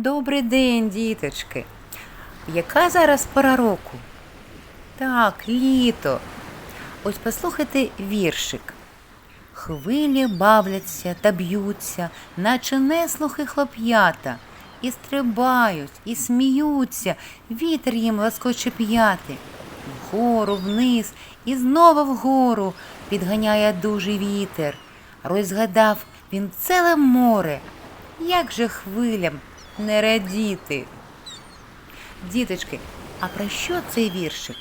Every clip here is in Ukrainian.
Добрий день, діточки. Яка зараз пора року? Так, літо. Ось послухайте віршик. Хвилі бавляться та б'ються, наче неслухи хлоп'ята, і стрибають, і сміються, вітер їм ласкоче п'яти. Вгору, вниз і знову вгору підганяє дужий вітер. Розгадав він ціле море. Як же хвилям не радіти? Діточки, а про що цей віршик?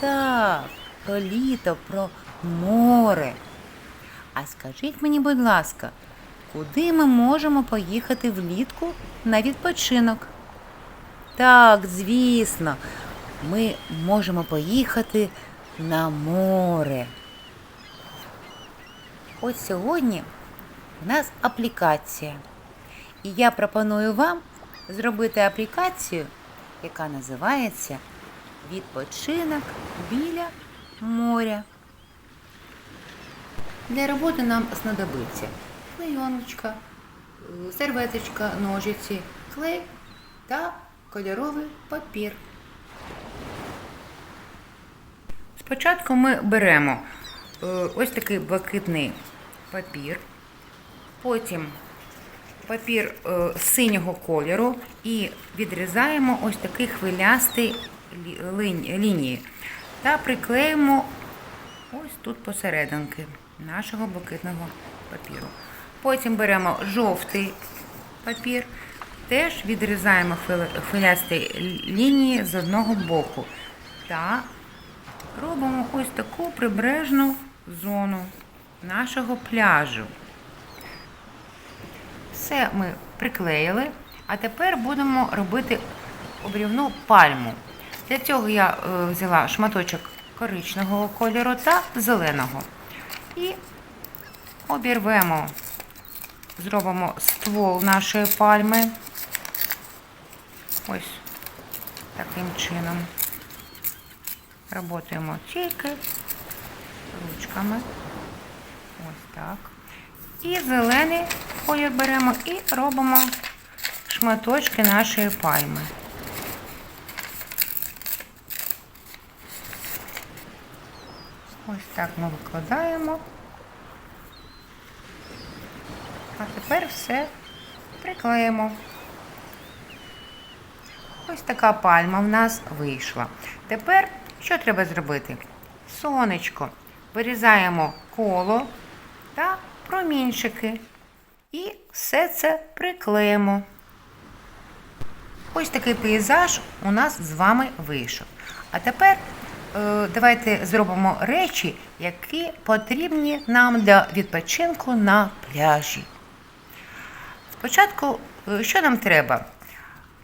Так, про літо, про море. А скажіть мені, будь ласка, куди ми можемо поїхати влітку на відпочинок? Так, звісно, ми можемо поїхати на море. Ось сьогодні у нас аплікація. І я пропоную вам зробити аплікацію, яка називається Відпочинок біля моря. Для роботи нам знадобиться клейоночка, серветочка, ножиці, клей та кольоровий папір. Спочатку ми беремо е, ось такий блакитний папір, потім папір е, синього кольору і відрізаємо ось такий хвилястий лінії та приклеїмо ось тут посерединки нашого блакитного папіру. Потім беремо жовтий папір, теж відрізаємо хвилясті лінії з одного боку та робимо ось таку прибережну зону нашого пляжу. Все ми приклеїли, а тепер будемо робити обрівну пальму. Для цього я е, взяла шматочок коричневого кольору та зеленого. І обірвемо, зробимо ствол нашої пальми. Ось таким чином. Работаємо тільки ручками. Ось так. І зелений колір беремо і робимо шматочки нашої пальми. Ось так ми викладаємо. А тепер все приклеїмо. Ось така пальма в нас вийшла. Тепер що треба зробити? Сонечко. Вирізаємо коло та промінчики. І все це приклеїмо. Ось такий пейзаж у нас з вами вийшов. А тепер е, давайте зробимо речі, які потрібні нам для відпочинку на пляжі. Спочатку, е, що нам треба?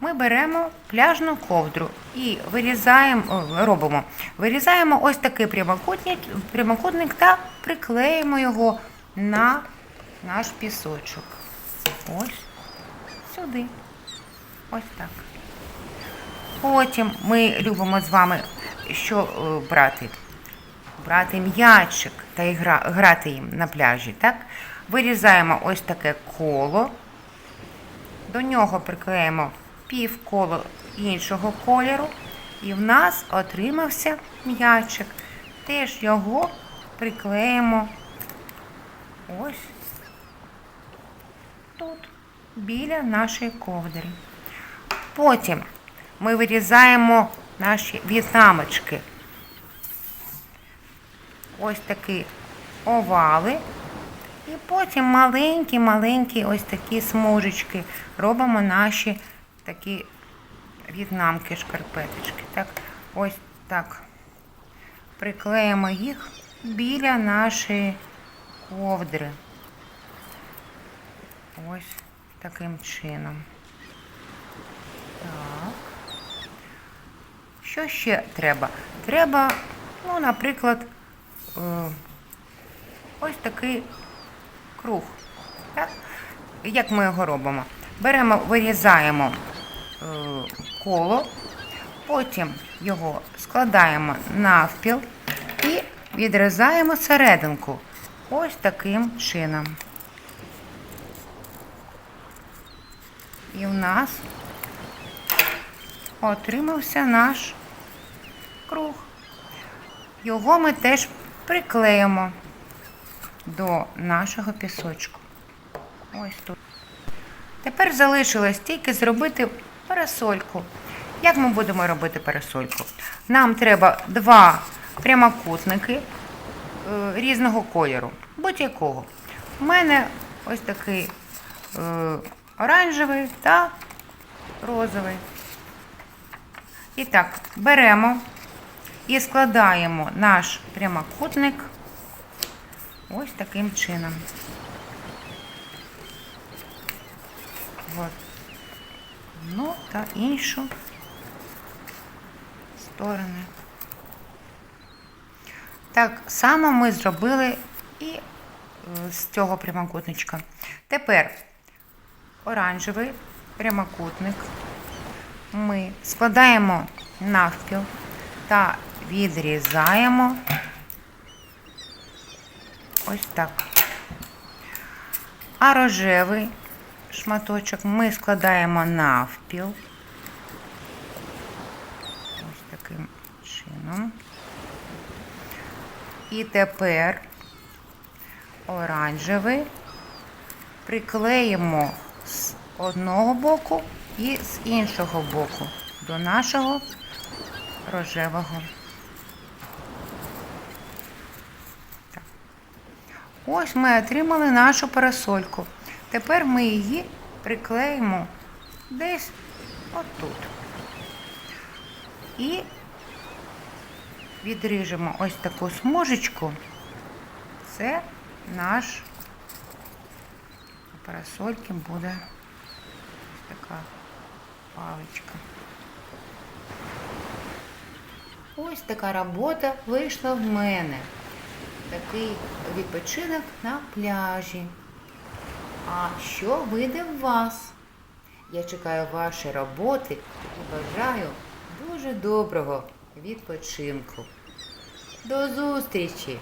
Ми беремо пляжну ковдру і вирізаємо, робимо, вирізаємо ось такий прямокутник, прямокутник та приклеїмо його на наш пісочок. Ось сюди. Ось так. Потім ми любимо з вами що е, брати? Брати м'ячик та грати їм на пляжі. Так? Вирізаємо ось таке коло. До нього приклеїмо пів коло іншого кольору. І в нас отримався м'ячик. Теж його приклеїмо ось тут, біля нашої ковдри. Потім ми вирізаємо наші в'єтнамочки. Ось такі овали. І потім маленькі-маленькі ось такі смужечки. Робимо наші такі в'єтнамки, шкарпеточки. Так, ось так. Приклеїмо їх біля нашої ковдри. Ось таким чином. Так. Що ще треба? Треба, ну, наприклад, е, ось такий круг. Так? Як ми його робимо? Беремо, вирізаємо е, коло, потім його складаємо навпіл і відрізаємо серединку. Ось таким чином. І в нас отримався наш круг. Його ми теж приклеїмо до нашого пісочку. Ось тут. Тепер залишилось тільки зробити парасольку. Як ми будемо робити парасольку? Нам треба два прямокутники е, різного кольору, будь-якого. У мене ось такий е, оранжевий та розовий. І так, беремо і складаємо наш прямокутник ось таким чином. От. Ну та іншу сторону. Так само ми зробили і е, з цього прямокутничка. Тепер оранжевий прямокутник ми складаємо навпіл та відрізаємо ось так. А рожевий шматочок ми складаємо навпіл. Ось таким чином. І тепер оранжевий приклеїмо одного боку і з іншого боку до нашого рожевого. Так. Ось ми отримали нашу парасольку. Тепер ми її приклеїмо десь отут. І відріжемо ось таку смужечку. Це наш парасольки буде така паличка. Ось така робота вийшла в мене. Такий відпочинок на пляжі. А що вийде в вас? Я чекаю ваші роботи і бажаю дуже доброго відпочинку. До зустрічі!